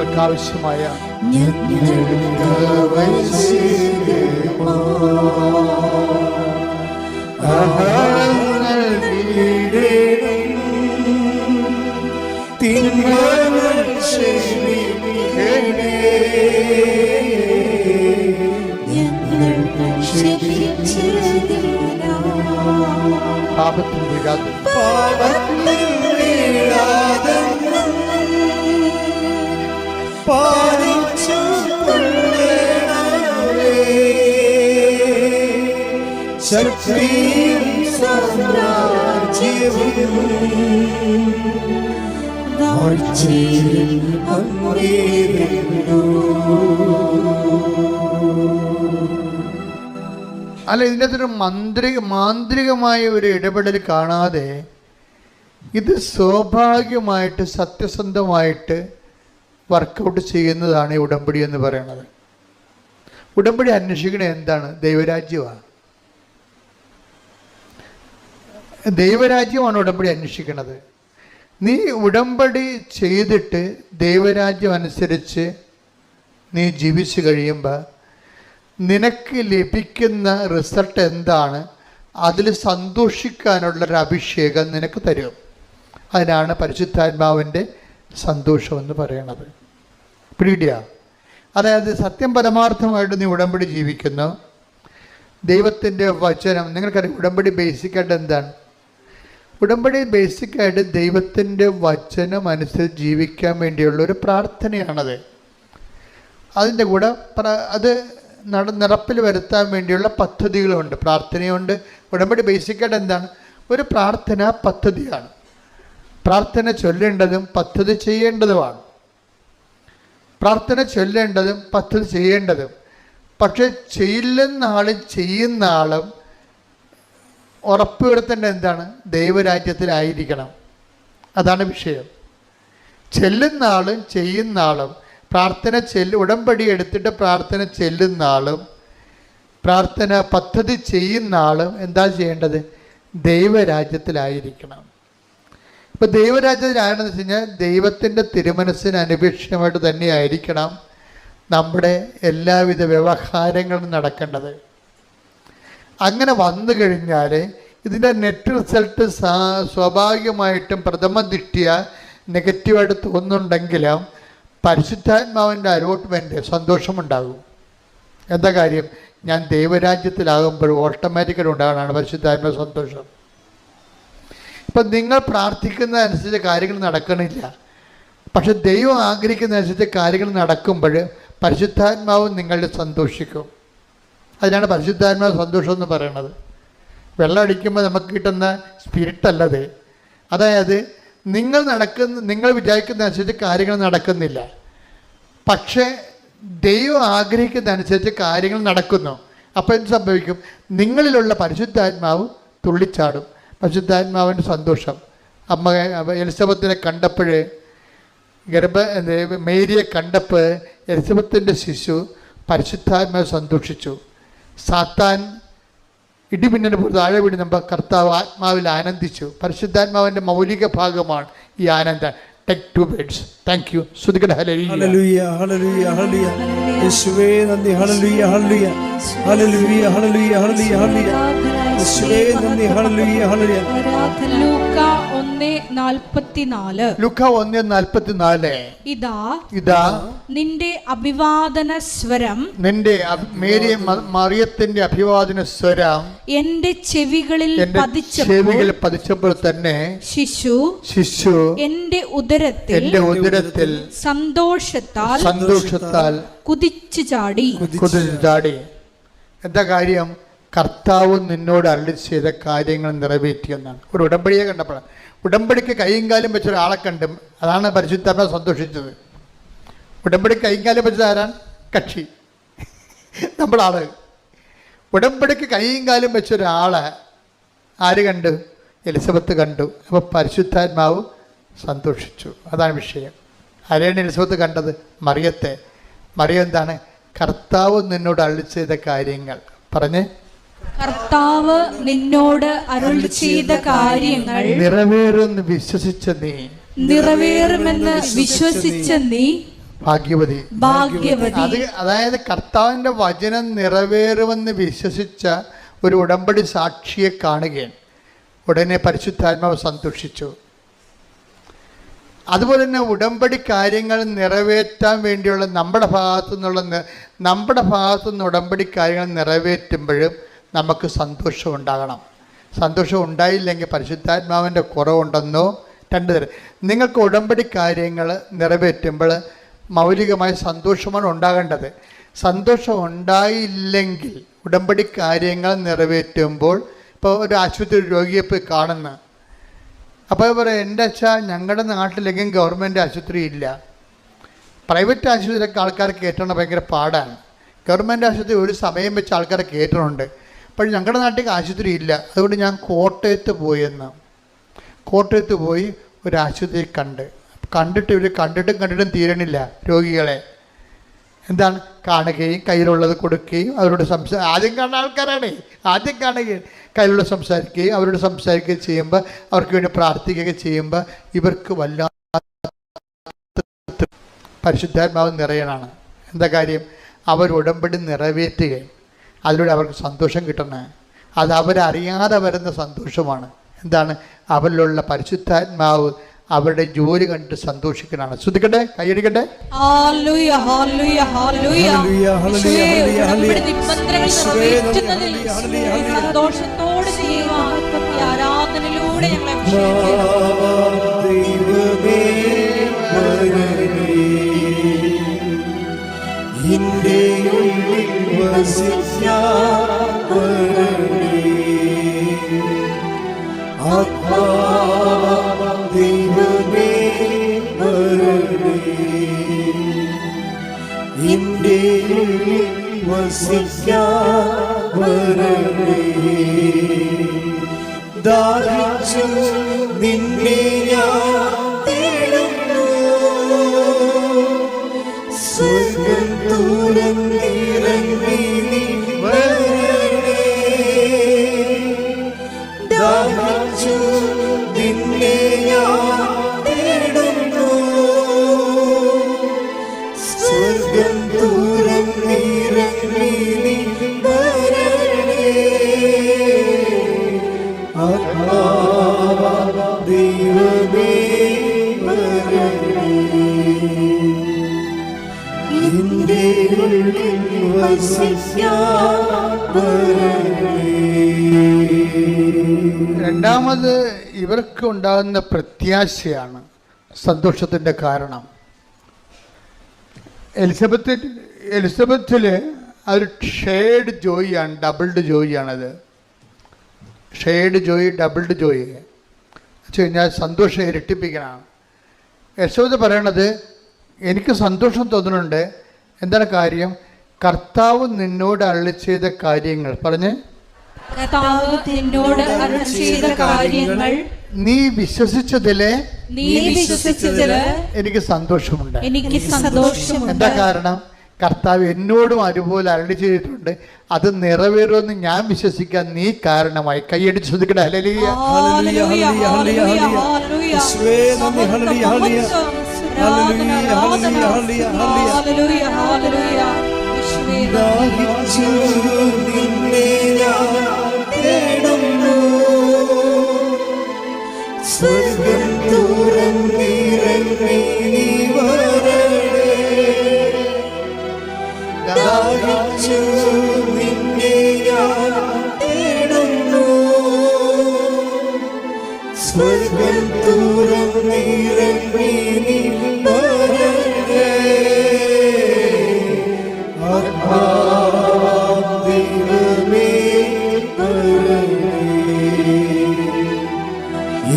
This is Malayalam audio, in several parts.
ഞങ്ങൾക്ക് ആവശ്യമായ പാപത്തിൽ വീഴാതെ അല്ല ഇതിന്റെ അകത്തൊരു മന്ത്രി മാന്ത്രികമായ ഒരു ഇടപെടൽ കാണാതെ ഇത് സ്വാഭാവികമായിട്ട് സത്യസന്ധമായിട്ട് വർക്കൗട്ട് ചെയ്യുന്നതാണ് ഈ ഉടമ്പടി എന്ന് പറയുന്നത്. ഉടമ്പടി അന്വേഷിക്കണ എന്താണ്? ദൈവരാജ്യമാണ് ദൈവരാജ്യമാണ് ഉടമ്പടി അന്വേഷിക്കുന്നത് നീ ഉടമ്പടി ചെയ്തിട്ട് ദൈവരാജ്യം അനുസരിച്ച് നീ ജീവിച്ചു കഴിയുമ്പോൾ നിനക്ക് ലഭിക്കുന്ന റിസൾട്ട് എന്താണ്? അതിൽ സന്തോഷിക്കാനുള്ളൊരു അഭിഷേകം നിനക്ക് തരും. അതിനാണ് പരിശുദ്ധാത്മാവിന്റെ സന്തോഷം എന്ന് പറയണത്. പിടികിട്ടിയ? അതായത് സത്യം പരമാർത്ഥമായിട്ട് നീ ഉടമ്പടി ജീവിക്കുന്നു. ദൈവത്തിന്റെ വചനം നിങ്ങൾക്കറിയാം ഉടമ്പടി ബേസിക്കായിട്ട് എന്താണ്? ഉടമ്പടി ബേസിക്കായിട്ട് ദൈവത്തിന്റെ വചനം അനുസരിച്ച് ജീവിക്കാൻ വേണ്ടിയുള്ള ഒരു പ്രാർത്ഥനയാണത്. അതിന്റെ കൂടെ അത് നട നിറപ്പിൽ വരുത്താൻ വേണ്ടിയുള്ള പദ്ധതികളുണ്ട്. പ്രാർത്ഥനയുണ്ട്. ഉടമ്പടി ബേസിക്കായിട്ട് എന്താണ്? ഒരു പ്രാർത്ഥന പദ്ധതിയാണ്. പ്രാർത്ഥന ചൊല്ലേണ്ടതും പദ്ധതി ചെയ്യേണ്ടതുമാണ്. പ്രാർത്ഥന ചൊല്ലേണ്ടതും പദ്ധതി ചെയ്യേണ്ടതും. പക്ഷെ ചെയ്യില്ലെന്ന ആളും ചെയ്യുന്ന ആളും ഉറപ്പുവരുത്തേണ്ടത് എന്താണ്? ദൈവരാജ്യത്തിലായിരിക്കണം. അതാണ് വിഷയം. ചെല്ലുന്ന ആളും ചെയ്യുന്ന ആളും പ്രാർത്ഥന ചെല്ല് ഉടമ്പടി എടുത്തിട്ട് പ്രാർത്ഥന ചെല്ലുന്ന ആളും പ്രാർത്ഥന പദ്ധതി ചെയ്യുന്ന ആളും എന്താ ചെയ്യേണ്ടത്? ദൈവരാജ്യത്തിലായിരിക്കണം. ഇപ്പം ദൈവരാജ്യത്തിലാണെന്ന് വെച്ച് കഴിഞ്ഞാൽ ദൈവത്തിന്റെ തിരുമനസ്സിന് അനുപേക്ഷിതമായിട്ട് തന്നെയായിരിക്കണം നമ്മുടെ എല്ലാവിധ വ്യവഹാരങ്ങളും നടക്കേണ്ടത്. അങ്ങനെ വന്നു കഴിഞ്ഞാൽ ഇതിന്റെ നെറ്റ് റിസൾട്ട് സ്വാഭാവികമായിട്ടും പ്രഥമ ദൃഷ്ടിയ നെഗറ്റീവായിട്ട് തോന്നുന്നുണ്ടെങ്കിലും പരിശുദ്ധാത്മാവിന്റെ അലോട്ട്മെന്റ് സന്തോഷമുണ്ടാകും. എന്താ കാര്യം? ഞാൻ ദൈവരാജ്യത്തിലാകുമ്പോൾ ഓട്ടോമാറ്റിക്കലി ഉണ്ടാകണമാണ് പരിശുദ്ധാത്മ സന്തോഷം. ഇപ്പം നിങ്ങൾ പ്രാർത്ഥിക്കുന്നതനുസരിച്ച് കാര്യങ്ങൾ നടക്കണില്ല. പക്ഷെ ദൈവം ആഗ്രഹിക്കുന്നതനുസരിച്ച് കാര്യങ്ങൾ നടക്കുമ്പോൾ പരിശുദ്ധാത്മാവ് നിങ്ങളുടെ സന്തോഷിക്കും. അതിനാണ് പരിശുദ്ധാത്മാവ് സന്തോഷം എന്ന് പറയുന്നത് വെള്ളം അടിക്കുമ്പോൾ നമുക്ക് കിട്ടുന്ന സ്പിരിറ്റല്ലത് അതായത് നിങ്ങൾ നടക്കുന്ന നിങ്ങൾ വിചാരിക്കുന്ന അനുസരിച്ച് കാര്യങ്ങൾ നടക്കുന്നില്ല. പക്ഷേ ദൈവം ആഗ്രഹിക്കുന്ന അനുസരിച്ച് കാര്യങ്ങൾ നടക്കുന്നു. അപ്പോൾ എന്ത് സംഭവിക്കും? നിങ്ങളിലുള്ള പരിശുദ്ധാത്മാവ് തുള്ളിച്ചാടും. പരിശുദ്ധാത്മാവിന്റെ സന്തോഷം. അമ്മ എലിസബത്തിനെ കണ്ടപ്പോൾ ഗർഭ മേരിയെ കണ്ടപ്പോൾ എലിസബത്തിന്റെ ശിശു പരിശുദ്ധാത്മാവ് സന്തോഷിച്ചു. സാത്താൻ ഇടിമിന്നൽ പോലെ താഴെ വീണ് നമ്മൾ കർത്താവ് ആത്മാവിൽ ആനന്ദിച്ചു. പരിശുദ്ധാത്മാവിന്റെ മൗലിക ഭാഗമാണ് ഈ ആനന്ദം. ടെക് ടു ബെഡ്സ് താങ്ക് യു ശ്രുതികട ഹലരി ഹല്ലേലൂയ ഹല്ലേലൂയ ഹല്ലേലൂയ. യേശുവേ നന്ദി. ഹല്ലേലൂയ ഹല്ലേലൂയ. ഹല്ലേലൂയ ഹല്ലേലൂയ ഹല്ലേലൂയ. ഇതാ ഇതാ നിന്റെ അഭിവാദന സ്വരം. നിന്റെ മേരിയ മറിയത്തിന്റെ അഭിവാദന സ്വരം. എന്റെ ചെവികളിൽ ചെവികൾ പതിച്ചപ്പോൾ തന്നെ ശിശു ശിശു എന്റെ ഉദരത്തിൽ എന്റെ ഉദരത്തിൽ സന്തോഷത്താൽ സന്തോഷത്താൽ കുതിച്ചു ചാടി. കുതിച്ചു ചാടി. എന്താ കാര്യം? കർത്താവ് നിന്നോട് അരളി ചെയ്ത കാര്യങ്ങൾ നിറവേറ്റിയെന്നാണ് ഒരു ഉടമ്പടിയെ കണ്ടപ്പോഴാണ്. ഉടമ്പടിക്ക് കൈയും കാലും വെച്ച ഒരാളെ കണ്ട് അതാണ് പരിശുദ്ധമ്മ സന്തോഷിച്ചത്. ഉടമ്പടി കൈയും കാലും വെച്ചത് ആരാണ്? കക്ഷി. നമ്മളാൾ ഉടമ്പടിക്ക് കൈയും കാലും വെച്ച ഒരാളെ ആര് കണ്ടു? എലിസബത്ത് കണ്ടു. അപ്പോൾ പരിശുദ്ധാത്മാവ് സന്തോഷിച്ചു. അതാണ് വിഷയം. ആരെയാണ് എലിസബത്ത് കണ്ടത്? മറിയത്തെ. മറിയം എന്താണ്? കർത്താവ് നിന്നോട് അള്ളി ചെയ്ത കാര്യങ്ങൾ. പറഞ്ഞ്. കർത്താവ് നിന്നോട് അരുൾ ചെയ്ത കാര്യങ്ങൾ നിറവേറുമെന്ന് വിശ്വസിച്ച നീ. നിറവേറുമെന്ന് വിശ്വസിച്ച നീ ഭാഗ്യവതി. ഭാഗ്യവതി. അത് അതായത് കർത്താവിന്റെ വചനം നിറവേറുമെന്ന് വിശ്വസിച്ച ഒരു ഉടമ്പടി സാക്ഷിയെ കാണുകയാണ്. ഉടനെ പരിശുദ്ധാത്മാവ് സന്തോഷിച്ചു. അതുപോലെ തന്നെ ഉടമ്പടി കാര്യങ്ങൾ നിറവേറ്റാൻ വേണ്ടിയുള്ള നമ്മുടെ ഭാഗത്തു നിന്നുള്ള നമ്മുടെ ഭാഗത്തു നിന്ന് ഉടമ്പടി കാര്യങ്ങൾ നിറവേറ്റുമ്പോഴും നമുക്ക് സന്തോഷം ഉണ്ടാകണം. സന്തോഷം ഉണ്ടായില്ലെങ്കിൽ പരിശുദ്ധാത്മാവിന്റെ കുറവുണ്ടെന്നോ രണ്ട് തരം. നിങ്ങൾക്ക് ഉടമ്പടി കാര്യങ്ങൾ നിറവേറ്റുമ്പോൾ മൗലികമായ സന്തോഷമാണ് ഉണ്ടാകേണ്ടത്. സന്തോഷം ഉണ്ടായില്ലെങ്കിൽ ഉടമ്പടി കാര്യങ്ങൾ നിറവേറ്റുമ്പോൾ ഇപ്പോൾ ഒരു ആശുപത്രി രോഗിയെ പോയി കാണുന്ന. അപ്പോൾ പറയാം എന്റെ അച്ഛാ ഞങ്ങളുടെ നാട്ടിലെങ്കിലും ഗവൺമെന്റ് ആശുപത്രി ഇല്ല. പ്രൈവറ്റ് ആശുപത്രിയിലൊക്കെ ആൾക്കാർ കയറ്റണം ഭയങ്കര പാടാണ്. ഗവൺമെന്റ് ആശുപത്രി ഒരു സമയം വെച്ച് ആൾക്കാരെ കയറ്റുന്നുണ്ട് അപ്പോൾ ഞങ്ങളുടെ നാട്ടിലേക്ക് ആശുപത്രി ഇല്ല. അതുകൊണ്ട് ഞാൻ കോട്ടയത്ത് പോയെന്ന് കോട്ടയത്ത് പോയി ഒരു ആശുപത്രി കണ്ട്. കണ്ടിട്ട് ഇവർ കണ്ടിട്ടും കണ്ടിട്ടും തീരണില്ല രോഗികളെ. എന്താണ്? കാണുകയും കയ്യിലുള്ളത് കൊടുക്കുകയും അവരോട് സംസാ ആദ്യം കാണുന്ന ആൾക്കാരാണ്. ആദ്യം കാണുകയും കയ്യിലുള്ള സംസാരിക്കുകയും അവരോട് സംസാരിക്കുകയും ചെയ്യുമ്പോൾ അവർക്ക് വേണ്ടി പ്രാർത്ഥിക്കുകയൊക്കെ ചെയ്യുമ്പോൾ ഇവർക്ക് വല്ലാത്ത പരിശുദ്ധാത്മാവ് നിറയണാണ് എന്താ കാര്യം? അവർ ഉടമ്പടി നിറവേറ്റുകയും അതിലൂടെ അവർക്ക് സന്തോഷം കിട്ടണേ. അത് അവരറിയാതെ വരുന്ന സന്തോഷമാണ്. എന്താണ്? അവരിലുള്ള പരിശുദ്ധാത്മാവ് അവരുടെ ജോലി കണ്ട് സന്തോഷിക്കണാണ് ശ്രദ്ധിക്കട്ടെ? കൈയടിക്കട്ടെ? ഹല്ലേലൂയ, ഹല്ലേലൂയ, ഹല്ലേലൂയ. ഹല്ലേലൂയ, വരണമേ. ആത്മാവാം. നിന്റെ ഉള്ളിൽ വസിക്കാൻ വരണമേ ദാഹിച്ചു നിന്നെ രണ്ടാമത് ഇവർക്ക് ഉണ്ടാകുന്ന പ്രത്യാശയാണ് സന്തോഷത്തിന്റെ കാരണം. എലിസബത്ത് എലിസബത്തിൽ ഒരു ഷെയ്ഡ് ജോയിയാണ് doubled ജോയിയാണത്. Shared joy doubled joy. വെച്ച് കഴിഞ്ഞാൽ സന്തോഷം ഇരട്ടിപ്പിക്കണം. യശോദ പറയണത് എനിക്ക് സന്തോഷം തോന്നുന്നുണ്ട്. എന്താണ് കാര്യം? കർത്താവ് നിന്നോട് അള്ളി ചെയ്ത കാര്യങ്ങൾ. പറഞ്ഞ്. കർത്താവ് നിന്നോട് അരുൾ ചെയ്ത കാര്യങ്ങൾ. നീ വിശ്വസിച്ചതിലെ നീ വിശ്വസിച്ചതിൽ എനിക്ക് സന്തോഷമുണ്ട്. എനിക്ക് സന്തോഷമുണ്ട്. എന്താ കാരണം? കർത്താവ് എന്നോടും അതുപോലെ അരളി ചെയ്തിട്ടുണ്ട്. അത് നിറവേറുമെന്ന് ഞാൻ വിശ്വസിക്കാൻ നീ കാരണമായി. കൈയടിച്ച് ശ്രദ്ധിക്കട്ടെ. ഹല്ലേലൂയ. ഹല്ലേലൂയ, ഹല്ലേലൂയ, ഹല്ലേലൂയ. യേശുവേ, ദാഹിച്ചു നിന്നെ ഞാൻ തേടുന്നു. സ്വർഗം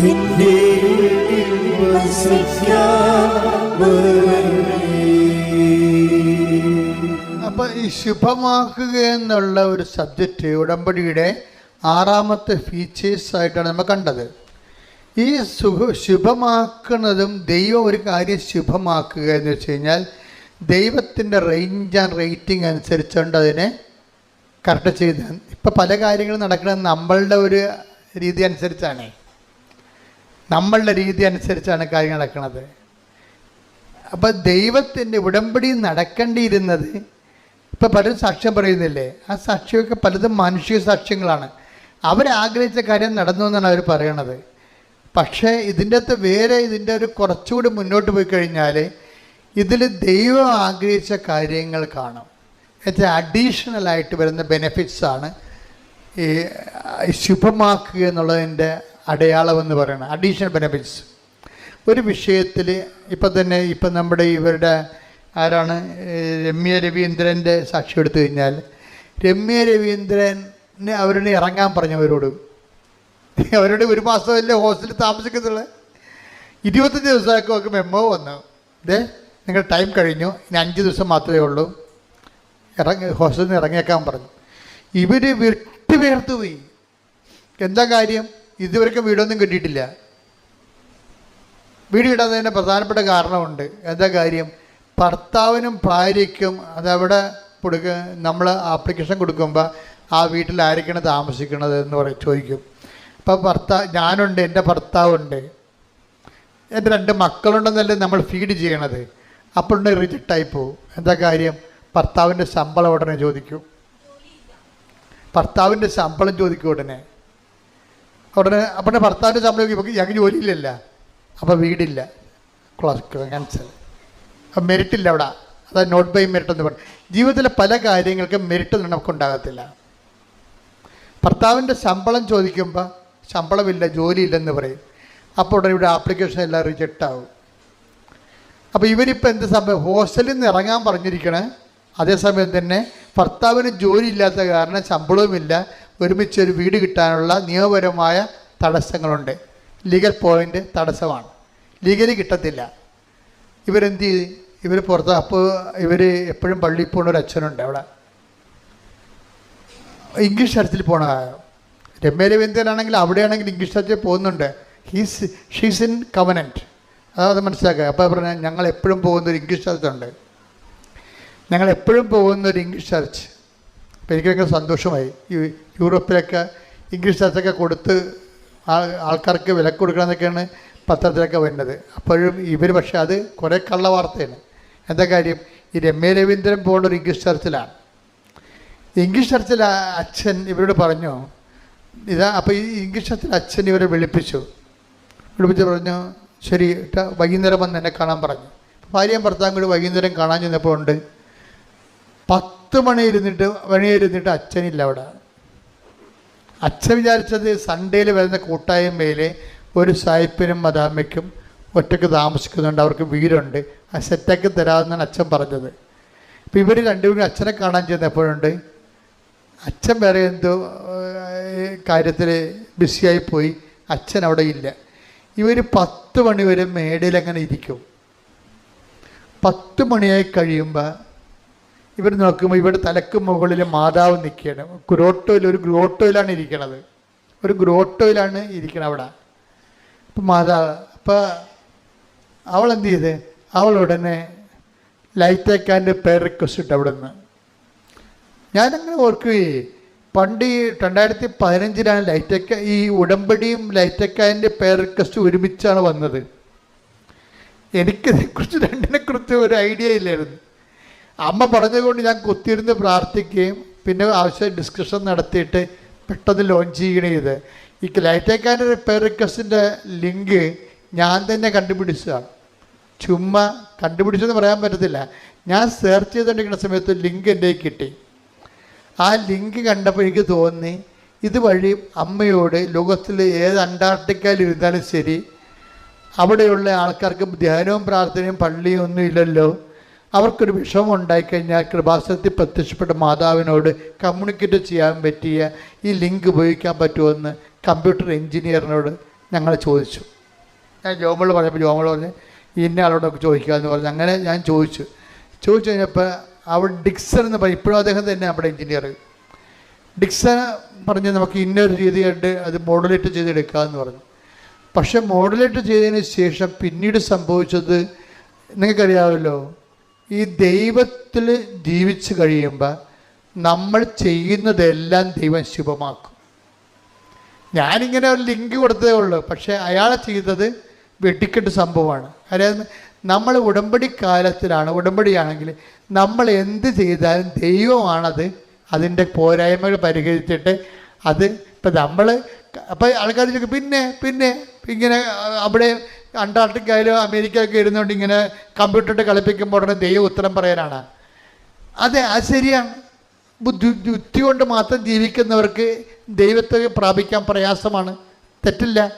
ഉള്ളിൽ വസിക്കാൻ വരണേ. അപ്പൊ ഈ ശുഭമാക്കുക എന്നുള്ള ഒരു സബ്ജക്റ്റ് ഉടമ്പടിയുടെ ആറാമത്തെ ഫീച്ചേഴ്സ് ആയിട്ടാണ് നമ്മൾ കണ്ടത്. ഈ സുഖ ശുഭമാക്കുന്നതും ദൈവം ഒരു കാര്യം ശുഭമാക്കുക എന്ന് വെച്ച് കഴിഞ്ഞാൽ ദൈവത്തിന്റെ റേഞ്ച് ആൻഡ് റേറ്റിംഗ് അനുസരിച്ചുകൊണ്ട് അതിനെ കറക്റ്റ് ചെയ്ത്. ഇപ്പം പല കാര്യങ്ങളും നടക്കുന്നത് നമ്മളുടെ ഒരു രീതി അനുസരിച്ചാണ്. നമ്മളുടെ രീതി അനുസരിച്ചാണ് കാര്യങ്ങൾ നടക്കുന്നത്. അപ്പം ദൈവത്തിന്റെ ഉടമ്പടി നടക്കേണ്ടിയിരുന്നത് ഇപ്പം പലരും സാക്ഷ്യം പറയുന്നില്ലേ? ആ സാക്ഷ്യമൊക്കെ പലതും മാനുഷിക സാക്ഷ്യങ്ങളാണ്. അവരാഗ്രഹിച്ച കാര്യം നടന്നു എന്നാണ് അവർ പറയണത്. പക്ഷേ ഇതിന്റെ അകത്ത് വേറെ ഇതിന്റെ ഒരു കുറച്ചുകൂടി മുന്നോട്ട് പോയി കഴിഞ്ഞാൽ ഇതിൽ ദൈവം ആഗ്രഹിച്ച കാര്യങ്ങൾ കാണും. എന്നുവെച്ചാൽ അഡീഷണൽ ആയിട്ട് വരുന്ന ബെനിഫിറ്റ്സ് ആണ് ഈ ഈ ശുഭമാക്കുക എന്നുള്ളതിന്റെ അടയാളം എന്ന് പറയുന്നത് അഡീഷണൽ ബെനിഫിറ്റ്സ് ഒരു വിഷയത്തിൽ ഇപ്പം തന്നെ ഇപ്പം നമ്മുടെ ഇവരുടെ ആരാണ്? രമ്യ രവീന്ദ്രന്റെ സാക്ഷി എടുത്തു കഴിഞ്ഞാൽ. രമ്യ രവീന്ദ്രനെ അവരോട് ഇറങ്ങാൻ പറഞ്ഞു അവരോട് അവരോട് ഒരു മാസമല്ലേ ഹോസ്റ്റലിൽ താമസിക്കുന്നുള്ളത് ഇരുപത്തഞ്ച് ദിവസമൊക്കെ ഒക്കെ മെമ്മോ വന്നു. ഇതേ നിങ്ങളുടെ ടൈം കഴിഞ്ഞു. ഇനി അഞ്ച് ദിവസം മാത്രമേ ഉള്ളൂ. ഇറങ്ങി ഹോസ്റ്റലിൽ നിന്ന് ഇറങ്ങിയേക്കാൻ പറഞ്ഞു. ഇവർ വിട്ട് വേർത്തു പോയി. എന്താ കാര്യം? ഇതുവരെക്കും വീടൊന്നും കിട്ടിയിട്ടില്ല. വീട് കിട്ടാത്തതിന്റെ പ്രധാനപ്പെട്ട കാരണമുണ്ട്. എന്താ കാര്യം? ഭർത്താവിനും ഭാര്യയ്ക്കും അതവിടെ കൊടുക്ക നമ്മൾ ആപ്ലിക്കേഷൻ കൊടുക്കുമ്പോൾ ആ വീട്ടിലായിരിക്കണം താമസിക്കുന്നത് എന്ന് പറയും ചോദിക്കും. അപ്പോൾ ഭർത്താവ് ഞാനുണ്ട് എന്റെ ഭർത്താവുണ്ട്. എന്റെ രണ്ട് മക്കളുണ്ടെന്നല്ലേ നമ്മൾ ഫീഡ് ചെയ്യണത്? അപ്പോഴുണ്ട് റിജക്റ്റായി പോകും എന്താ കാര്യം? ഭർത്താവിന്റെ ശമ്പളം ഉടനെ ചോദിക്കും. ഭർത്താവിന്റെ ശമ്പളം ചോദിക്കും ഉടനെ. ഉടനെ അപ്പോൾ ഭർത്താവിന്റെ ശമ്പളം ഞങ്ങൾക്ക് ജോലിയില്ലല്ല. അപ്പോൾ വീടില്ല. ക്ലാസ് ക്യാൻസൽ അപ്പം മെറിറ്റ് ഇല്ല അവിടെ. അതാ നോട്ട് ബൈ മെറിറ്റ് എന്ന് പറയും ജീവിതത്തിലെ പല കാര്യങ്ങൾക്കും മെറിറ്റ് നമുക്കുണ്ടാകത്തില്ല. ഭർത്താവിന്റെ ശമ്പളം ചോദിക്കുമ്പോൾ ശമ്പളമില്ല ജോലിയില്ലെന്ന് പറയും. അപ്പോൾ ഉടനെ ഇവിടെ ആപ്ലിക്കേഷൻ എല്ലാം റിജക്റ്റ് ആവും. അപ്പോൾ ഇവരിപ്പോൾ എന്ത് സംഭവം? ഹോസ്റ്റലിൽ നിന്ന് ഇറങ്ങാൻ പറഞ്ഞിരിക്കണേ. അതേസമയം തന്നെ ഭർത്താവിന് ജോലി ഇല്ലാത്ത കാരണം ശമ്പളവുമില്ല. ഒരുമിച്ച് ഒരു വീട് കിട്ടാനുള്ള നിയമപരമായ തടസ്സങ്ങളുണ്ട്. ലീഗൽ പോയിന്റ് തടസ്സമാണ്. ലീഗലി കിട്ടത്തില്ല. ഇവരെന്ത് ചെയ്ത് ഇവർ പുറത്ത് അപ്പോൾ ഇവർ എപ്പോഴും പള്ളിയിൽ പോകുന്ന ഒരു അച്ഛനുണ്ട് അവിടെ. ഇംഗ്ലീഷ് ചർച്ചിൽ പോണ രമ്യ രവീന്ദ്രനാണെങ്കിൽ അവിടെയാണെങ്കിൽ ഇംഗ്ലീഷ് ചർച്ചിൽ പോകുന്നുണ്ട്. ഹീസ് ഷീസ് ഇൻ കവനന്റ് അതായത് മനസ്സിലാക്കുക. അപ്പോൾ പറഞ്ഞാൽ ഞങ്ങൾ എപ്പോഴും പോകുന്ന ഒരു ഇംഗ്ലീഷ് ചർച്ചുണ്ട് ഞങ്ങൾ എപ്പോഴും പോകുന്ന ഒരു ഇംഗ്ലീഷ് ചർച്ച് അപ്പോൾ എനിക്ക് ഭയങ്കര സന്തോഷമായി. യൂറോപ്പിലൊക്കെ ഇംഗ്ലീഷ് ചർച്ചൊക്കെ കൊടുത്ത് ആൾ- ആൾക്കാർക്ക് വില കൊടുക്കണമെന്നൊക്കെയാണ് പത്രത്തിലൊക്കെ വരുന്നത്. അപ്പോഴും ഇവർ പക്ഷേ അത് കുറേ കള്ള വാർത്തയാണ്. എന്താ കാര്യം? ഈ രമ്യ രവീന്ദ്രൻ ഒരു ഇംഗ്ലീഷ് ചർച്ചിലാണ് ഇംഗ്ലീഷ് ചർച്ചിൽ അച്ഛൻ ഇവരോട് പറഞ്ഞു ഇതാ അപ്പോൾ ഈ ഇംഗ്ലീഷ് ചർച്ചിൽ അച്ഛൻ ഇവരെ വിളിപ്പിച്ചു. വിളിപ്പിച്ച് പറഞ്ഞു ശരി വൈകുന്നേരം വന്ന് എന്നെ കാണാൻ പറഞ്ഞു. ഭാര്യയും ഭർത്താവും കൂടി വൈകുന്നേരം കാണാൻ ചെന്നപ്പോൾ ഉണ്ട്. പത്ത് മണി ഇരുന്നിട്ട് മണി ഇരുന്നിട്ട് അച്ഛനില്ല അവിടെ. അച്ഛൻ വിചാരിച്ചത് സൺഡേയിൽ വരുന്ന കൂട്ടായ്മയിൽ ഒരു സായിപ്പിനും മദാമ്മയ്ക്കും ഒറ്റയ്ക്ക് താമസിക്കുന്നുണ്ട് അവർക്ക് വീടുണ്ട്. ആ സെറ്റാക്കി തരാമെന്നാണ് അച്ഛൻ പറഞ്ഞത്. അപ്പോൾ ഇവർ രണ്ടുപേരും അച്ഛനെ കാണാൻ ചെന്നപ്പോഴുണ്ട് അച്ഛൻ വേറെ എന്തോ കാര്യത്തിൽ ബിസിയായി പോയി. അച്ഛൻ അവിടെ ഇല്ല. ഇവർ പത്ത് മണി വരെ മേടയിൽ അങ്ങനെ ഇരിക്കും. പത്ത് മണിയായി കഴിയുമ്പോൾ ഇവർ നോക്കുമ്പോൾ ഇവിടെ തലക്ക് മുകളിൽ മാതാവ് നിൽക്കുകയാണ്. ഗ്രോട്ടോയിൽ ഒരു ഗ്രോട്ടോയിലാണ് ഇരിക്കണത്. ഒരു ഗ്രോട്ടോയിലാണ് ഇരിക്കണത് അവിടെ. അപ്പം മാതാവ് അപ്പം അവൾ എന്ത് ചെയ്ത് അവൾ ഉടനെ ലൈറ്റേക്കാന്റെ പേർ റിക്വസ്റ്റ് ഇട്ട് അവിടെ നിന്ന് ഞാനങ്ങനെ ഓർക്കുകയെ പണ്ട് ഈ രണ്ടായിരത്തി പതിനഞ്ചിലാണ് ലൈറ്റക്ക ഈ ഉടമ്പടിയും ലൈറ്റക്കാന്റെ പേർ റിക്വസ്റ്റ് ഒരുമിച്ചാണ് വന്നത്. എനിക്കതിനെക്കുറിച്ച് രണ്ടിനെക്കുറിച്ച് ഒരു ഐഡിയ ഇല്ലായിരുന്നു. അമ്മ പറഞ്ഞതുകൊണ്ട് ഞാൻ കുത്തിയിരുന്ന് പ്രാർത്ഥിക്കുകയും പിന്നെ ആവശ്യം ഡിസ്കഷൻ നടത്തിയിട്ട് പെട്ടെന്ന് ലോഞ്ച് ചെയ്യണേ ചെയ്ത് ഈ ലൈറ്റേക്കാന്റെ പേർ റിക്വസ്റ്റിന്റെ ലിങ്ക് ഞാൻ തന്നെ കണ്ടുപിടിച്ചതാണ്. ചുമ്മാ കണ്ടുപിടിച്ചെന്ന് പറയാൻ പറ്റത്തില്ല. ഞാൻ സെർച്ച് ചെയ്തുകൊണ്ടിരിക്കുന്ന സമയത്ത് ലിങ്ക് എന്റെ കിട്ടി. ആ ലിങ്ക് കണ്ടപ്പോൾ എനിക്ക് തോന്നി ഇതുവഴി അമ്മയോട് ലോകത്തിൽ ഏത് അന്റാർട്ടിക്കയിൽ ഇരുന്നാലും ശരി അവിടെയുള്ള ആൾക്കാർക്ക് ധ്യാനവും പ്രാർത്ഥനയും പള്ളിയും ഒന്നും ഇല്ലല്ലോ. അവർക്കൊരു വിഷമം ഉണ്ടായിക്കഴിഞ്ഞാൽ കൃപാസനത്തിൽ പ്രത്യക്ഷപ്പെട്ട മാതാവിനോട് കമ്മ്യൂണിക്കേറ്റ് ചെയ്യാൻ പറ്റിയ ഈ ലിങ്ക് ഉപയോഗിക്കാൻ പറ്റുമെന്ന് കമ്പ്യൂട്ടർ എഞ്ചിനീയറിനോട് ഞങ്ങൾ ചോദിച്ചു. ഞാൻ ജോമോൾ പറഞ്ഞപ്പോൾ ജോമോൾ പറഞ്ഞ് ഇന്ന ആളോടൊക്കെ ചോദിക്കുക എന്ന് പറഞ്ഞു അങ്ങനെ ഞാൻ ചോദിച്ചു. ചോദിച്ചു കഴിഞ്ഞപ്പോൾ അവൾ ഡിക്സൺ എന്ന് പറയും. ഇപ്പോഴും അദ്ദേഹം തന്നെ നമ്മുടെ എഞ്ചിനീയർ ഡിക്സൺ പറഞ്ഞ് നമുക്ക് ഇന്നൊരു രീതിയായിട്ട് അത് മോഡുലേറ്റ് ചെയ്തെടുക്കാമെന്ന് പറഞ്ഞു. പക്ഷെ മോഡുലേറ്റ് ചെയ്തതിന് ശേഷം പിന്നീട് സംഭവിച്ചത് നിങ്ങൾക്കറിയാമല്ലോ ഈ ദൈവത്തിൽ ജീവിച്ച് കഴിയുമ്പോൾ നമ്മൾ ചെയ്യുന്നതെല്ലാം ദൈവം ശുഭമാക്കും. ഞാനിങ്ങനെ ഒരു ലിങ്ക് കൊടുത്തതേ ഉള്ളൂ. പക്ഷേ അയാളെ ചെയ്തത് വെട്ടിക്കെട്ട് സംഭവമാണ്. അതായത് നമ്മൾ ഉടമ്പടി കാലത്തിലാണ് ഉടമ്പടിയാണെങ്കിൽ നമ്മൾ എന്ത് ചെയ്താലും ദൈവമാണത് അതിന്റെ പോരായ്മകൾ പരിഹരിച്ചിട്ട് അത് ഇപ്പം നമ്മൾ അപ്പോൾ ആൾക്കാർ ചോദിക്കും പിന്നെ പിന്നെ ഇങ്ങനെ അവിടെ അന്റാർട്ടിക്കയിലും അമേരിക്കയൊക്കെ ഇരുന്നുകൊണ്ട് ഇങ്ങനെ കമ്പ്യൂട്ടറിട്ട് കളിപ്പിക്കുമ്പോൾ ഉടനെ ദൈവം ഉത്തരം പറയാനാണ്. അതെ അത് ശരിയാണ്. ബുദ്ധി ബുദ്ധി കൊണ്ട് മാത്രം ജീവിക്കുന്നവർക്ക് ദൈവത്തെ പ്രാപിക്കാൻ പ്രയാസമാണ്. തെറ്റില്ല.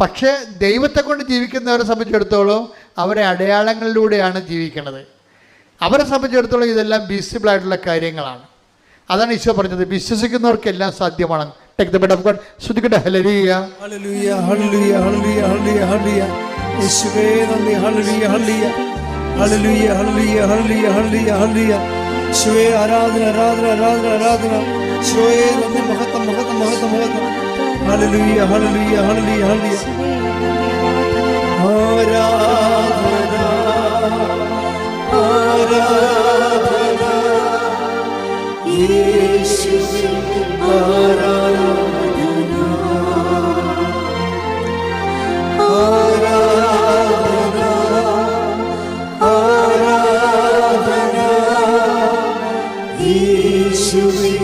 പക്ഷേ ദൈവത്തെ കൊണ്ട് ജീവിക്കുന്നവരെ സംബന്ധിച്ചിടത്തോളം അവരെ അടയാളങ്ങളിലൂടെയാണ് ജീവിക്കുന്നത്. അവരെ സംബന്ധിച്ചിടത്തോളം ഇതെല്ലാം വിസിബിൾ ആയിട്ടുള്ള കാര്യങ്ങളാണ്. അതാണ് ഈശോ പറഞ്ഞത് വിശ്വസിക്കുന്നവർക്കെല്ലാം സാധ്യമാണ്. ടേക്ക് ഓഫ് ഗോഡ് ആരാധന ആരാധന ആരാധന ആരാധന. യേശുവേ നന്ദി. മഹത്വം മഹത്വം മഹത്വം മഹത്വം. ഹല്ലേലൂയ ഹല്ലേലൂയ ഹല്ലേലൂയ ഹല്ലേലൂയ ആരാധന ആരാധന യേശുവേ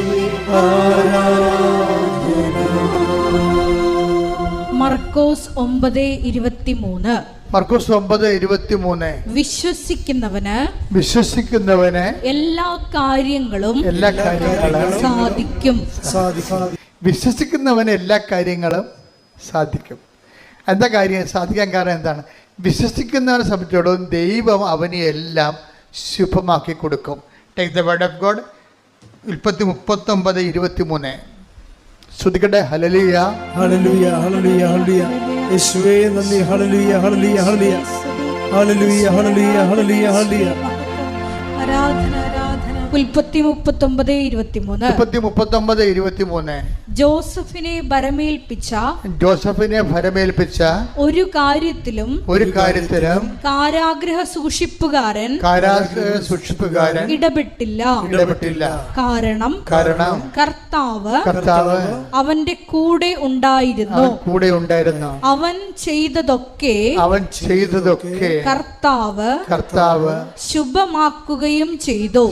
മർക്കോസ് ഒമ്പത് ഇരുപത്തിമൂന്ന്. മർക്കോസ് ഒമ്പത് ഇരുപത്തി മൂന്ന് വിശ്വസിക്കുന്നവന് വിശ്വസിക്കുന്നവന് എല്ലാ കാര്യങ്ങളും എല്ലാ കാര്യങ്ങളും സാധിക്കും. സാധിക്കും. വിശ്വസിക്കുന്നവന് എല്ലാ കാര്യങ്ങളും സാധിക്കും. എന്താ കാര്യം? സാധിക്കാൻ കാരണം എന്താണ്? വിശ്വസിക്കുന്നവനെ സംബന്ധിച്ചിടത്തോളം ദൈവം അവനെ എല്ലാം ശുഭമാക്കി കൊടുക്കും. Take the word of God ഉൽപ്പത്തി മുപ്പത്തൊമ്പത് ഇരുപത്തി മൂന്ന് ശ്രുതിക്കട്ടെ ഹലലിയ ഹലലിയ ഹലലിയ ഹല്ലേലൂയ. യേശുവേ നന്ദി. ഹലലിയ ഹലലിയ ഹല്ലേലൂയ. ഹലലിയ ഹലലിയ ഹലലിയ ഹല്ലേലൂയ. ആരാധന ആരാധന. ഉൽപ്പത്തി മുപ്പത്തൊമ്പത് ഇരുപത്തിമൂന്ന്. മുപ്പത്തി മുപ്പത്തൊമ്പത് ഇരുപത്തി ജോസഫിനെ ഭരമേൽപ്പിച്ച ജോസഫിനെ ഭരമേൽപ്പിച്ച ഒരു കാര്യത്തിലും ഒരു കാര്യത്തിലും കാരാഗ്രഹ സൂക്ഷിപ്പുകാരൻ കാരാഗ്രഹ സൂക്ഷിപ്പുകാരൻ ഇടപെട്ടില്ല. ഇടപെട്ടില്ല. കാരണം കാരണം കർത്താവ് കർത്താവ് അവന്റെ കൂടെ ഉണ്ടായിരുന്നു. കൂടെ ഉണ്ടായിരുന്നു. അവൻ ചെയ്തതൊക്കെ അവൻ ചെയ്തതൊക്കെ കർത്താവ് കർത്താവ് ശുഭമാക്കുകയും ചെയ്തു.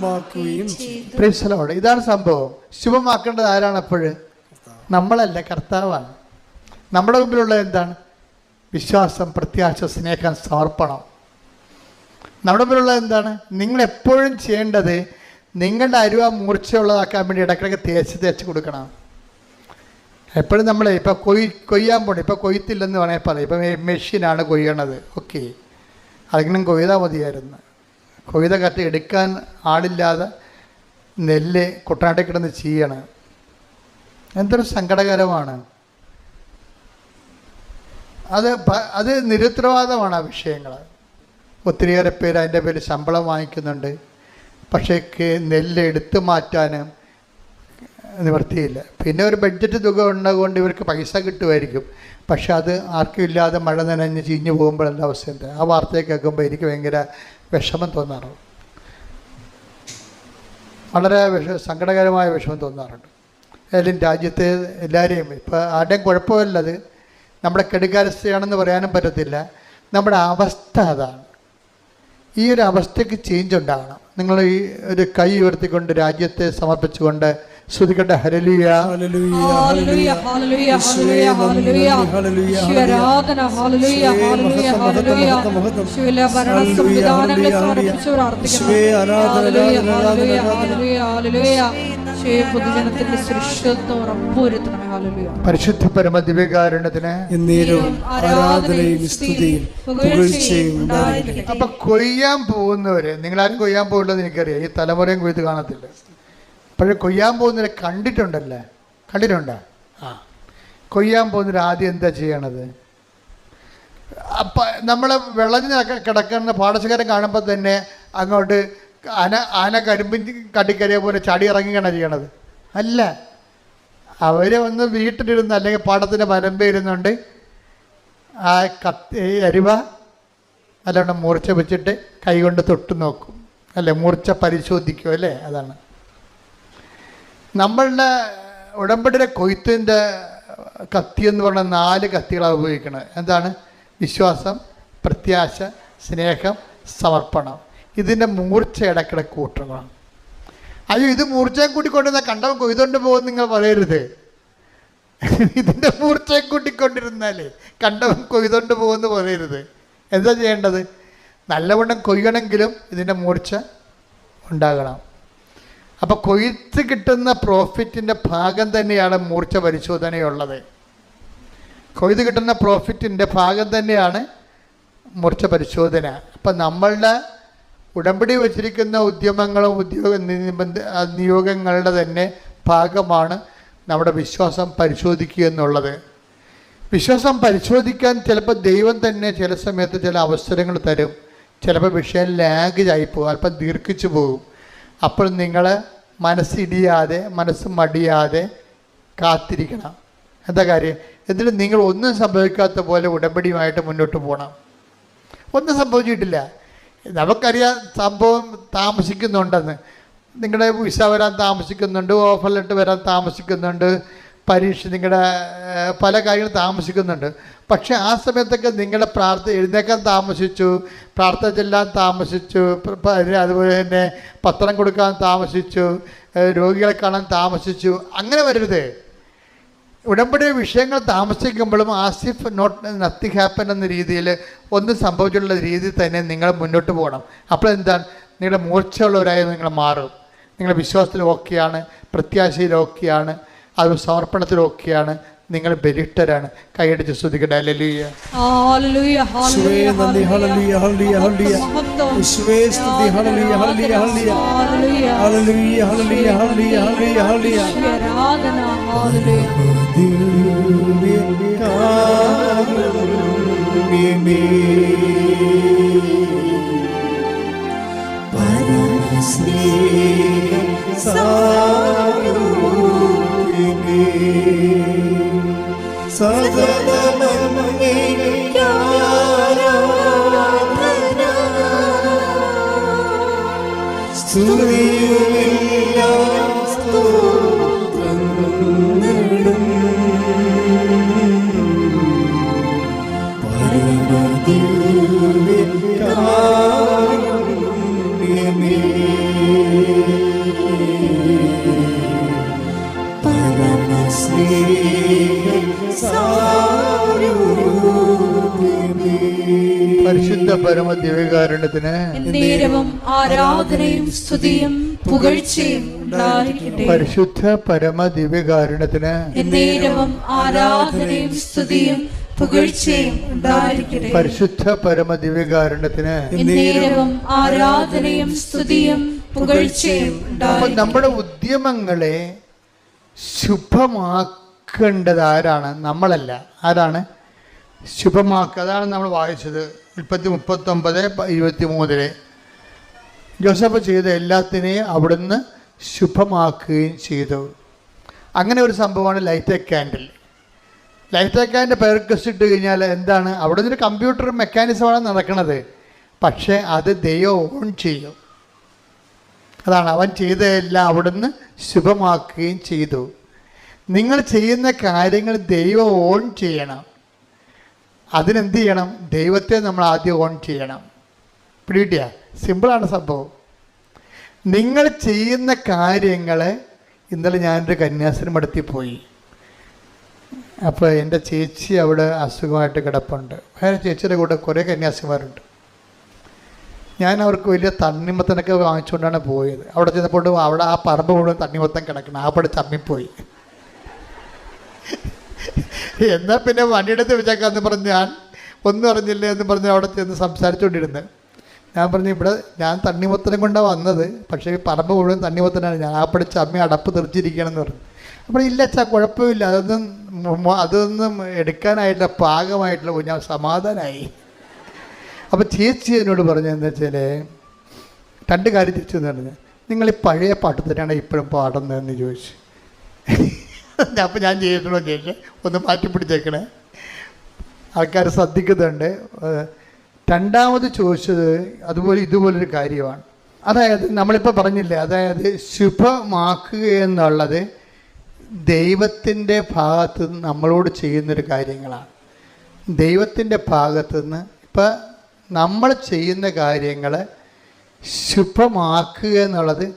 ശുഭമാക്കുകയും പ്രിൻസലോട് ഇതാണ് സംഭവം. ശുഭമാക്കേണ്ടത് ആരാണ് അപ്പോഴ് നമ്മളല്ല കർത്താവാണ്. നമ്മുടെ മുമ്പിലുള്ള എന്താണ്? വിശ്വാസം പ്രത്യാശ സ്നേഹം സമർപ്പണം. നമ്മുടെ മുമ്പിലുള്ള എന്താണ്? നിങ്ങൾ എപ്പോഴും ചെയ്യേണ്ടത് നിങ്ങളുടെ അരുവ മൂർച്ചയുള്ളതാക്കാൻ വേണ്ടി ഇടയ്ക്കിടയ്ക്ക് തേച്ച് തേച്ച് കൊടുക്കണം. എപ്പോഴും നമ്മൾ ഇപ്പോൾ കൊയ് കൊയ്യാൻ പോകണം ഇപ്പോൾ കൊയ്ത്തില്ലെന്ന് വേണമെങ്കിൽ പറയാം. ഇപ്പം മെഷീനാണ് കൊയ്യണത്. ഓക്കെ. അതെങ്കിലും കൊയ്താൽ മതിയായിരുന്നു. കൊയ്ത കറ്റ എടുക്കാൻ ആളില്ലാതെ നെല്ല് കുട്ടനാട്ടിൽ കിടന്ന് ചെയ്യണം എന്തൊരു സങ്കടകരമാണ്. അത് അത് നിരുത്തരവാദമാണ് ആ വിഷയങ്ങൾ. ഒത്തിരിയേറെ പേര് അതിന്റെ പേര് ശമ്പളം വാങ്ങിക്കുന്നുണ്ട്. പക്ഷേ നെല്ല് എടുത്തു മാറ്റാനും നിവർത്തിയില്ല. പിന്നെ ഒരു ബഡ്ജറ്റ് തുക ഉള്ളതുകൊണ്ട് ഇവർക്ക് പൈസ കിട്ടുമായിരിക്കും. പക്ഷെ അത് ആർക്കും ഇല്ലാതെ മഴ നനഞ്ഞ് ചീഞ്ഞു പോകുമ്പോൾ അവസ്ഥയുണ്ട് ആ വാർത്തയെ കേൾക്കുമ്പോൾ എനിക്ക് ഭയങ്കര വിഷമം തോന്നാറുണ്ട്. വളരെ വിഷ സങ്കടകരമായ വിഷമം തോന്നാറുണ്ട്. ഏതായാലും രാജ്യത്തെ എല്ലാവരെയും ഇപ്പോൾ ആരുടെയും കുഴപ്പമില്ലത്. നമ്മുടെ കെടുകാരസ്ഥയാണെന്ന് പറയാനും പറ്റത്തില്ല. നമ്മുടെ അവസ്ഥ അതാണ്. ഈ ഒരു അവസ്ഥയ്ക്ക് ചേഞ്ച് ഉണ്ടാകണം നിങ്ങൾ ഈ ഒരു കൈ ഉയർത്തിക്കൊണ്ട് രാജ്യത്തെ സമർപ്പിച്ചുകൊണ്ട് ശ്രുതിക്കട്ടെ ഹരലിയ. പരിശുദ്ധ പരമ ദിവ്യകാരണത്തിന് ആരാധനയും സ്തുതിയും പുകഴ്ചയും അപ്പൊ കൊയ്യാൻ പോകുന്നവര് നിങ്ങളാരും കൊയ്യാൻ പോകുന്നത് എനിക്കറിയാം. ഈ തലമുറയും കൊയ്ത് കാണത്തില്ല. പക്ഷെ കൊയ്യാൻ പോകുന്നവരെ കണ്ടിട്ടുണ്ടല്ലേ? കണ്ടിട്ടുണ്ടോ? ആ. കൊയ്യാൻ പോകുന്നവർ ആദ്യം എന്താ ചെയ്യണത്? അപ്പം നമ്മളെ വിളഞ്ഞ് കിടക്കുന്ന പാടശേഖരം കാണുമ്പോൾ തന്നെ അങ്ങോട്ട് ആന ആന കരിമ്പിൻ കടിക്കരയെ പോലെ ചടി ഇറങ്ങുകയാണ് ചെയ്യണത്. അല്ല. അവരെ ഒന്ന് വീട്ടിലിരുന്ന് അല്ലെങ്കിൽ പാടത്തിന്റെ വരമ്പേ ഇരുന്നുകൊണ്ട് ആ കത്തി അരിവ നല്ലോണം മൂർച്ച വെച്ചിട്ട് കൈകൊണ്ട് തൊട്ട് നോക്കും. അല്ലേ? മൂർച്ച പരിശോധിക്കും അല്ലേ? അതാണ്. നമ്മളുടെ ഉടമ്പടിയുടെ കൊയ്ത്തിന്റെ കത്തി എന്ന് പറഞ്ഞ നാല് കത്തികളാണ് ഉപയോഗിക്കുന്നത് എന്താണ്? വിശ്വാസം പ്രത്യാശ സ്നേഹം സമർപ്പണം. ഇതിന്റെ മൂർച്ച ഇടയ്ക്കിടെ കൂട്ടണം. അയ്യോ ഇത് മൂർച്ചയും കൂട്ടിക്കൊണ്ടിരുന്ന കണ്ടവൻ കൊയ്തുകൊണ്ട് പോകും നിങ്ങൾ പറയരുത്. ഇതിന്റെ മൂർച്ചയും കൂട്ടിക്കൊണ്ടിരുന്നാലേ കണ്ടവൻ കൊയ്തുകൊണ്ട് പോകുമെന്ന് പറയരുത്. എന്താ ചെയ്യേണ്ടത്? നല്ലവണ്ണം കൊയ്യണമെങ്കിലും ഇതിന്റെ മൂർച്ച ഉണ്ടാകണം. അപ്പോൾ കൊയ്ത്ത് കിട്ടുന്ന പ്രോഫിറ്റിന്റെ ഭാഗം തന്നെയാണ് മൂർച്ച പരിശോധനയുള്ളത്. കൊയ്ത് കിട്ടുന്ന പ്രോഫിറ്റിന്റെ ഭാഗം തന്നെയാണ് മൂർച്ച പരിശോധന. അപ്പം നമ്മളുടെ ഉടമ്പടി വച്ചിരിക്കുന്ന ഉദ്യമങ്ങളും ഉദ്യോഗ നിയോഗങ്ങളുടെ തന്നെ ഭാഗമാണ് നമ്മുടെ വിശ്വാസം പരിശോധിക്കുക എന്നുള്ളത്. വിശ്വാസം പരിശോധിക്കാൻ ചിലപ്പോൾ ദൈവം തന്നെ ചില സമയത്ത് ചില അവസരങ്ങൾ തരും. ചിലപ്പോൾ വിഷയം ലാഗ് പോകും അല്പം ദീർഘിച്ചു പോകും. അപ്പോൾ നിങ്ങൾ മനസ്സിടിയാതെ മനസ്സ് മടിയാതെ കാത്തിരിക്കണം. എന്താ കാര്യം? എന്നിട്ട് നിങ്ങൾ ഒന്നും സംഭവിക്കാത്ത പോലെ ഉടമ്പടിയുമായിട്ട് മുന്നോട്ട് പോകണം ഒന്നും സംഭവിച്ചിട്ടില്ല. നമുക്കറിയാം സംഭവം താമസിക്കുന്നുണ്ടെന്ന്. നിങ്ങളുടെ വിസ വരാൻ താമസിക്കുന്നുണ്ട് ഓഫർ വരാൻ താമസിക്കുന്നുണ്ട്. പരീക്ഷ നിങ്ങളുടെ പല കാര്യങ്ങളും താമസിക്കുന്നുണ്ട്. പക്ഷെ ആ സമയത്തൊക്കെ നിങ്ങളുടെ പ്രാർത്ഥന എഴുന്നേക്കാൻ താമസിച്ചു പ്രാർത്ഥന ചെല്ലാൻ താമസിച്ചു അതുപോലെ തന്നെ പത്രം കൊടുക്കാൻ താമസിച്ചു രോഗികളെ കാണാൻ താമസിച്ചു. അങ്ങനെ വരരുത്. ഉടമ്പടി വിഷയങ്ങൾ താമസിക്കുമ്പോഴും as if not nothing happen എന്ന രീതിയിൽ ഒന്നും സംഭവിച്ചുള്ള രീതിയിൽ തന്നെ നിങ്ങൾ മുന്നോട്ട് പോകണം. അപ്പോൾ എന്താണ്? നിങ്ങളുടെ മൂർച്ചയുള്ളവരായി നിങ്ങൾ മാറും. നിങ്ങളുടെ വിശ്വാസത്തിൽ ഓക്കെയാണ് പ്രത്യാശയിൽ ഓക്കെയാണ്. അത് സമർപ്പണത്തിലൊക്കെയാണ് നിങ്ങൾ ബലിഷ്ഠരാണ്. കൈയടിച്ച് ശ്രദ്ധിക്കട്ടെ അല്ലെലുയ്യ സദനമേ സ്തുതിയുമേ. ആരാധനയും സ്തുതിയും പുകഴ്ചയും പരിശുദ്ധ പരമ ദിവ്യകാരുണ്യത്തിന് എന്നേരവും ആരാധനയും സ്തുതിയും പുകഴ്ചയും ഉണ്ടായിരിക്കട്ടെ. പരിശുദ്ധ പരമ ദിവ്യകാരുണ്യത്തിന് എന്നേരവും ആരാധനയും സ്തുതിയും പുകഴ്ചയും നമ്മുടെ ഉദ്യമങ്ങളെ ശുഭമാക്കേണ്ടത് ആരാണ്? നമ്മളല്ല. ആരാണ്? ശുഭമാക്കുക അതാണ് നമ്മൾ വായിച്ചത്. മുപ്പത്തി മുപ്പത്തൊമ്പത് ഇരുപത്തി മൂന്നിൽ ജോസഫ് ചെയ്ത എല്ലാത്തിനെയും അവിടുന്ന് ശുഭമാക്കുകയും ചെയ്തു. അങ്ങനെ ഒരു സംഭവമാണ് light a candle. Light a candle പേർക്കസ് ഇട്ട് കഴിഞ്ഞാൽ എന്താണ്? അവിടെ നിന്നൊരു കമ്പ്യൂട്ടർ മെക്കാനിസമാണ് നടക്കുന്നത് പക്ഷേ അത് ദൈവം ഓൺ ചെയ്യും. അതാണ് അവൻ ചെയ്തതെല്ലാം അവിടുന്ന് ശുഭമാക്കുകയും ചെയ്തു. നിങ്ങൾ ചെയ്യുന്ന കാര്യങ്ങൾ ദൈവം ഓൺ ചെയ്യണം. അതിനെന്ത് ചെയ്യണം? ദൈവത്തെ നമ്മൾ ആദ്യം ഓൺ ചെയ്യണം. പിടികിട്ടിയ സിമ്പിളാണ് സംഭവം. നിങ്ങൾ ചെയ്യുന്ന കാര്യങ്ങളെ ഇന്നലെ ഞാനൊരു കന്യാസ്ത്രീ അടുത്തി പോയി. അപ്പോൾ എന്റെ ചേച്ചി അവിടെ അസുഖമായിട്ട് കിടപ്പുണ്ട്. വേറെ ചേച്ചിയുടെ കൂടെ കുറേ കന്യാസിമാരുണ്ട് ഞാൻ അവർക്ക് വലിയ തണ്ണിമത്തനൊക്കെ വാങ്ങിച്ചുകൊണ്ടാണ് പോയത്. അവിടെ ചെന്നപ്പോൾ അവിടെ ആ പറമ്പ് മുഴുവൻ തണ്ണിമത്തം കിടക്കണം. അവിടെ ചമ്മിപ്പോയി. എന്നാൽ പിന്നെ വണ്ടിയെടുത്ത് വെച്ചേക്കാന്ന് പറഞ്ഞ് ഞാൻ ഒന്നും അറിഞ്ഞില്ല എന്ന് പറഞ്ഞ് അവിടെ ചെന്ന് സംസാരിച്ചുകൊണ്ടിരുന്നത്. ഞാൻ പറഞ്ഞു ഇവിടെ ഞാൻ തണ്ണിമത്തനം കൊണ്ടാണ് വന്നത്. പക്ഷേ പറമ്പ് മുഴുവൻ തണ്ണിമത്തനാണ്. ഞാൻ ആ പടി ചമ്മി അടപ്പ് തെറിച്ചിരിക്കണമെന്ന് പറഞ്ഞു. അപ്പോൾ ഇല്ല അച്ഛാ കുഴപ്പമില്ല. അതൊന്നും അതൊന്നും എടുക്കാനായിട്ടില്ല. പാകമായിട്ടുള്ള ഞാൻ സമാധാനമായി അപ്പോൾ ചേച്ചി എന്നോട് പറഞ്ഞു എന്താ വെച്ചാൽ രണ്ട് കാര്യം തിരിച്ചു പറഞ്ഞു. നിങ്ങൾ ഈ പഴയ പാട്ട് തന്നെയാണ് ഇപ്പോഴും പാടുന്നതെന്ന് ചോദിച്ചു. അപ്പോൾ ഞാൻ ചെയ്തിട്ടുണ്ടോ ചേച്ചി ഒന്ന് മാറ്റി പിടിച്ചേക്കണേ ആൾക്കാർ ശ്രദ്ധിക്കുന്നുണ്ട് രണ്ടാമത് ചോദിച്ചത് അതുപോലെ ഇതുപോലൊരു കാര്യമാണ്. അതായത് നമ്മളിപ്പോൾ പറഞ്ഞില്ലേ അതായത് ശുഭമാക്കുക എന്നുള്ളത് ദൈവത്തിന്റെ ഭാഗത്ത് നിന്ന് നമ്മളോട് ചെയ്യുന്നൊരു കാര്യങ്ങളാണ്. ദൈവത്തിന്റെ ഭാഗത്ത് നിന്ന് ഇപ്പം നമ്മൾ ചെയ്യുന്ന കാര്യങ്ങൾ ശുഭമാക്കുക എന്നുള്ളത്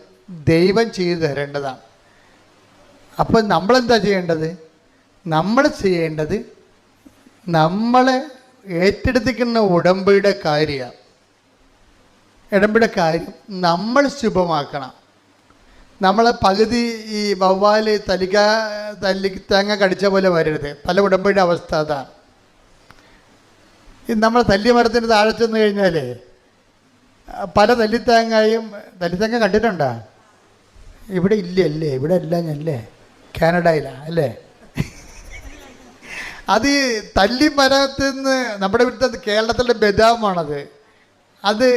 ദൈവം ചെയ്തു തരേണ്ടതാണ്. അപ്പോൾ നമ്മളെന്താ ചെയ്യേണ്ടത്? നമ്മൾ ചെയ്യേണ്ടത് നമ്മളെ ഏറ്റെടുത്തിക്കുന്ന ഉടമ്പയുടെ കാര്യമാണ് ഉടമ്പടിയുടെ കാര്യം നമ്മൾ ശുഭമാക്കണം. നമ്മളെ പകുതി ഈ വവ്വാൽ തലിക തല്ലി തേങ്ങ കടിച്ച പോലെ വരരുത്. പല ഉടമ്പയുടെ അവസ്ഥ അതാണ് നമ്മൾ തല്ലി മരത്തിന് താഴെ ചെന്ന് കഴിഞ്ഞാൽ പല തല്ലിത്തേങ്ങയും തല്ലിത്തേങ്ങ കണ്ടിട്ടുണ്ടോ? ഇവിടെ ഇല്ലല്ലേ ഇവിടെ എല്ലാം അല്ലേ? കാനഡയിലാണ് അല്ലേ? അത് തല്ലി മരത്തിന്ന് നമ്മുടെ ഇവിടുത്തെ കേരളത്തിലെ ബദാമാണത്. അത്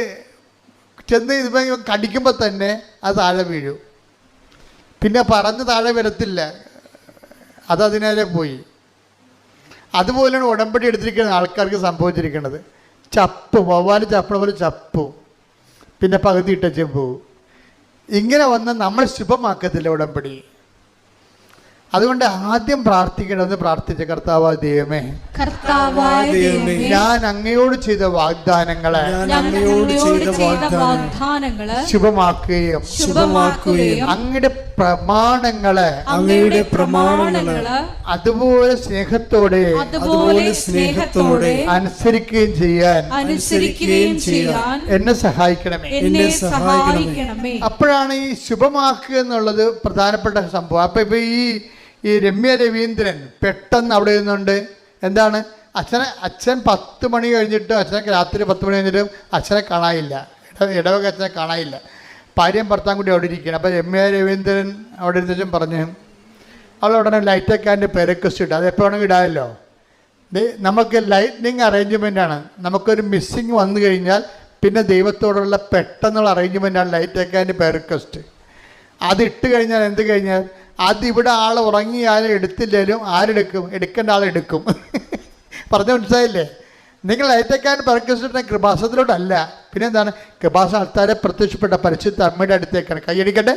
ചെന്ന് ഇത് കടിക്കുമ്പോൾ തന്നെ അത് താഴെ വീഴും. പിന്നെ പറഞ്ഞ് താഴെ വരത്തില്ല. അത് പോയി. അതുപോലെയാണ് ഉടമ്പടി എടുത്തിരിക്കുന്ന ആൾക്കാർക്ക് സംഭവിച്ചിരിക്കുന്നത്. ചപ്പും വവ്വാൽ ചപ്പണ പോലെ ചപ്പു. പിന്നെ പകുതി ഇട്ടച്ചും പോവും ഇങ്ങനെ വന്ന് നമ്മൾ ശുഭമാക്കത്തില്ല ഉടമ്പടി. അതുകൊണ്ട് ആദ്യം പ്രാർത്ഥിക്കേണ്ടത് പ്രാർത്ഥിച്ച കർത്താവ് ദൈവമേ ഞാൻ അങ്ങയോട് ചെയ്ത വാഗ്ദാനങ്ങളെ ഞാൻ അങ്ങയോട് ചെയ്ത വാഗ്ദാനങ്ങളെ വാഗ്ദാനങ്ങൾ ശുഭമാക്കുകയും ശുഭമാക്കുകയും അങ്ങയുടെ പ്രമാണങ്ങളെ അങ്ങയുടെ പ്രമാണങ്ങൾ അതുപോലെ സ്നേഹത്തോടെ അതുപോലെ സ്നേഹത്തോടെ അനുസരിക്കുകയും ചെയ്യാൻ അനുസരിക്കുകയും ചെയ്യാൻ എന്നെ സഹായിക്കണമേ. എന്നെ സഹായിക്കണമേ. അപ്പോഴാണ് ഈ ശുഭമാക്കുക എന്നുള്ളത് പ്രധാനപ്പെട്ട സംഭവം. അപ്പൊ ഇപ്പൊ ഈ ഈ രമ്യ രവീന്ദ്രൻ പെട്ടെന്ന് അവിടെ നിന്നുണ്ട്. എന്താണ്? അച്ഛനെ അച്ഛൻ പത്ത് മണി കഴിഞ്ഞിട്ട് അച്ഛനെ രാത്രി പത്ത് മണി കഴിഞ്ഞിട്ടും അച്ഛനെ കാണാനില്ല. ഇടവക അച്ഛനെ കാണാനില്ല. ഭാര്യയും ഭർത്താവും കൂടി അവിടെ ഇരിക്കുകയാണ്. അപ്പം രമ്യ രവീന്ദ്രൻ അവിടെ ഇരുന്നിട്ടും പറഞ്ഞു അവൾ ഉടനെ ലൈറ്റൊക്കെ പെരക്കസ്റ്റ് ഇട്ടു അത് എപ്പോൾ വേണമെങ്കിൽ ഇടാമല്ലോ. നമുക്ക് ലൈറ്റ്നിങ് അറേഞ്ച്മെന്റ് ആണ്. നമുക്കൊരു മിസ്സിങ് വന്നു കഴിഞ്ഞാൽ പിന്നെ ദൈവത്തോടുള്ള പെട്ടെന്നുള്ള അറേഞ്ച്മെന്റാണ് ലൈറ്റ് അക്കാന്റെ റിക്വസ്റ്റ് അത് ഇട്ട് കഴിഞ്ഞാൽ എന്ത് കഴിഞ്ഞാൽ അത് ഇവിടെ ആൾ ഉറങ്ങിയാലും എടുത്തില്ലേലും ആരെടുക്കും എടുക്കേണ്ട ആൾ എടുക്കും. പറഞ്ഞ മനസ്സിലായില്ലേ? നിങ്ങൾ ഏറ്റക്കാൻ അക്കാന്റെ കൃപാസത്തിലോട്ടല്ല പിന്നെ എന്താണ് കൃപാസ ആൾക്കാരെ പ്രത്യക്ഷപ്പെട്ട പരിശുദ്ധ അമ്മയുടെ അടുത്തേക്കാണ്. കൈയടിക്കട്ടെ